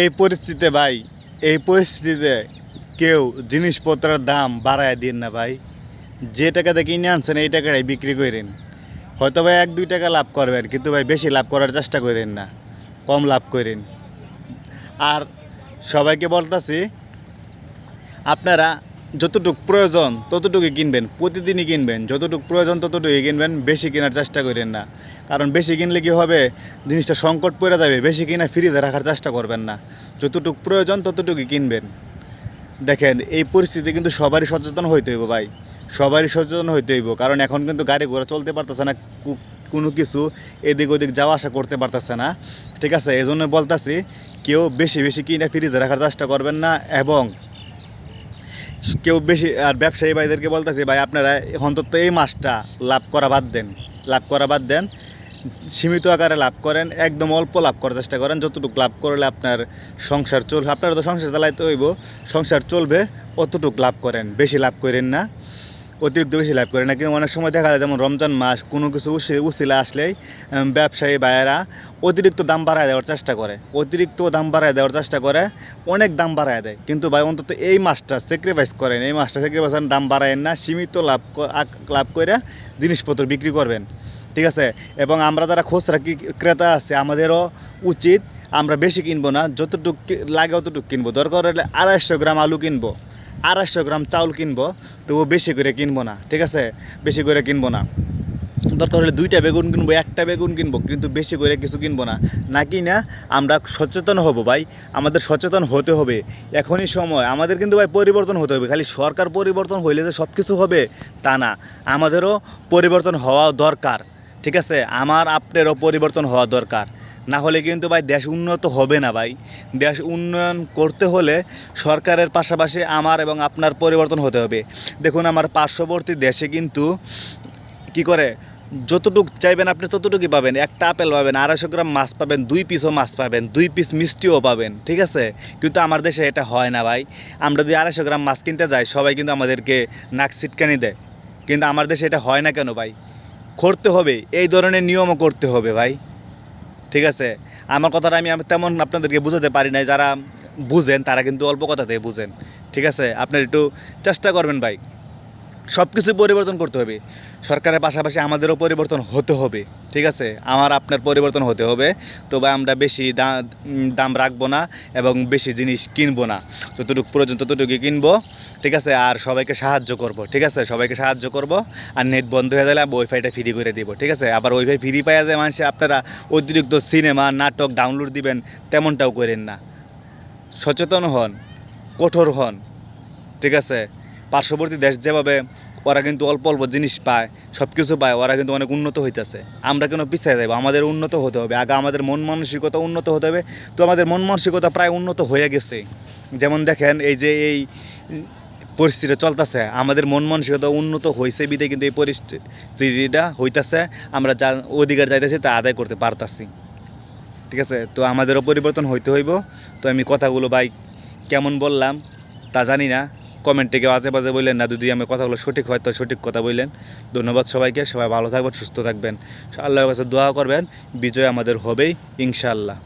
এই পরিস্থিতিতে ভাই, এই পরিস্থিতিতে কেউ জিনিসপত্রের দাম বাড়ায় দিন না ভাই। যে টাকা টাকাতে কিনে আনছেন, এই টাকাটাই বিক্রি করেন। হয়তো ভাই এক, দুই টাকা লাভ করবেন, কিন্তু ভাই বেশি লাভ করার চেষ্টা করেন না, কম লাভ করেন। আর সবাইকে বলতেছি, আপনারা যতটুকু প্রয়োজন ততটুকুই কিনবেন, প্রতিদিনই কিনবেন। যতটুকু প্রয়োজন ততটুকুই কিনবেন, বেশি কেনার চেষ্টা করেন না। কারণ বেশি কিনলে কি হবে? জিনিসটা সংকট পড়ে যাবে, বেশি কিনা ফ্রিজে রাখার চেষ্টা করবেন না। যতটুকু প্রয়োজন ততটুকুই কিনবেন। দেখেন, এই পরিস্থিতি কিন্তু সবারই সচেতন হইতে হইব ভাই। সবারই সচেতন হইতে হইব। কারণ এখন কিন্তু গাড়ি ঘোড়া চলতে পারতেছে না কোনো কিছু এদিক ওদিক যাওয়া আসা করতে পারতেছে না। ঠিক আছে এই জন্য বলতেছি, কেউ বেশি বেশি কিনে ফ্রিজে রাখার চেষ্টা করবেন না এবং কেউ বেশি, আর ব্যবসায়ী ভাইদেরকে বলতেছে, ভাই, আপনারা অন্তত এই মাছটা লাভ করা বাদ দেন, লাভ করা বাদ দেন, সীমিত আকারে লাভ করেন, একদম অল্প লাভ করার চেষ্টা করেন, যতটুকু লাভ করলে আপনার সংসার চলবে। আপনারা তো সংসার চালাইতে হইব, সংসার চলবে, অতটুকু লাভ করেন, বেশি লাভ করেন না। অতিরিক্ত বেশি লাভ করে না। কিন্তু অনেক সময় দেখা যায় যেমন রমজান মাস, কোনো কিছু উসিলা আসলেই ব্যবসায়ী ভাইয়েরা অতিরিক্ত দাম বাড়ায় দেওয়ার চেষ্টা করে। অতিরিক্ত দাম বাড়ায় দেওয়ার চেষ্টা করে, অনেক দাম বাড়ায় দেয়। কিন্তু ভাই, অন্তত এই মাসটা স্যাক্রিফাইস করেন। এই মাসটা স্যাক্রিফাইস দাম বাড়ায়েন না, সীমিত লাভ লাভ করে জিনিসপত্র বিক্রি করবেন। ঠিক আছে? এবং আমরা যারা খুচরা ক্রেতা আছে, আমাদেরও উচিত আমরা বেশি কিনবো না। যতটুকু লাগে অতটুকু কিনবো। দরকার হলে আড়াইশো গ্রাম আলু কিনবো। আড়াইশো গ্রাম চাউল কিনবো তবু বেশি করে কিনবো না, ঠিক আছে? বেশি করে কিনবো না। দরকার হলে দুইটা বেগুন কিনবো, একটা বেগুন কিনবো, কিন্তু বেশি করে কিছু কিনবো না। নাকি না আমরা সচেতন হব ভাই, আমাদের সচেতন হতে হবে। এখনই সময়, আমাদের কিন্তু ভাই পরিবর্তন হতে হবে। খালি সরকার পরিবর্তন হইলে যে সব কিছু হবে, তা না। আমাদেরও পরিবর্তন হওয়া দরকার, ঠিক আছে? আমার আপনারও পরিবর্তন হওয়া দরকার। না হলে কিন্তু ভাই দেশ উন্নত হবে না ভাই। দেশ উন্নয়ন করতে হলে সরকারের পাশাপাশি আমার এবং আপনার পরিবর্তন হতে হবে। দেখুন, আমার পার্শ্ববর্তী দেশে কিন্তু কি করে, যতটুক চাইবেন আপনি ততটুকুই পাবেন। একটা আপেল পাবেন, আড়াইশো গ্রাম মাছ পাবেন, দুই পিসও মাছ পাবেন, দুই পিস মিষ্টিও পাবেন, ঠিক আছে? কিন্তু আমার দেশে এটা হয় না ভাই। আমরা যদি আড়াইশো গ্রাম মাছ কিনতে যাই, সবাই কিন্তু আমাদেরকে নাক ছিটকানি দেয়। কিন্তু আমার দেশে এটা হয় না কেন ভাই? করতে হবে, এই ধরনের নিয়মও করতে হবে ভাই। ঠিক আছে? আমার কথাটা আমি তেমন আপনাদেরকে বুঝাতে পারি নাই, যারা বুঝেন তারা কিন্তু অল্প কথাতে বুঝেন। ঠিক আছে? আপনার একটু চেষ্টা করবেন ভাই। সব কিছু পরিবর্তন করতে হবে। সরকারের পাশাপাশি আমাদেরও পরিবর্তন হতে হবে, ঠিক আছে? আমার, আপনার পরিবর্তন হতে হবে। তবে আমরা বেশি দাম রাখব না এবং বেশি জিনিস কিনবো না। যতটুকু প্রয়োজন ততটুকুই কিনবো, ঠিক আছে? আর সবাইকে সাহায্য করব, ঠিক আছে? সবাইকে সাহায্য করব। আর নেট বন্ধ হয়ে গেলে ওয়াইফাইটা ফ্রি করে দিব, ঠিক আছে? আবার ওয়াইফাই ফ্রি পাওয়া যায় মানুষে, আপনারা অতিরিক্ত সিনেমা নাটক ডাউনলোড দিবেন, তেমনটাও করেন না। সচেতন হন, কঠোর হন, ঠিক আছে? পার্শ্ববর্তী দেশ যেভাবে ওরা কিন্তু অল্প অল্প জিনিস পায় সব কিছু পায়, ওরা কিন্তু অনেক উন্নত হইতেছে। আমরা কেন পিছিয়ে যাব আমাদের উন্নত হতে হবে। আগে আমাদের মন মানসিকতা উন্নত হতে হবে। তো আমাদের মন মানসিকতা প্রায় উন্নত হয়ে গেছে। যেমন দেখেন, এই যে এই পরিস্থিতি চলতেছে, আমাদের মন মানসিকতা উন্নত হয়েছে বিদে কিন্তু এই পরিস্থিতিটা হইতাছে। আমরা যা অধিকার চাইতেছি তা আদায় করতে পারতাছি। ঠিক আছে? তো আমাদেরও পরিবর্তন হইতে হইব। তো আমি কথাগুলো ভাই কেমন বললাম তা জানি না। কমেন্টে কেউ আজে বাজে বললেন, না, যদি আমি কথাগুলো সঠিক হয়, তো সঠিক কথা বললেন। ধন্যবাদ সবাইকে, সবাই ভালো থাকবেন, সুস্থ থাকবেন। আল্লাহর কাছে দোয়া করবেন, বিজয় আমাদের হবেই, ইনশাআল্লাহ।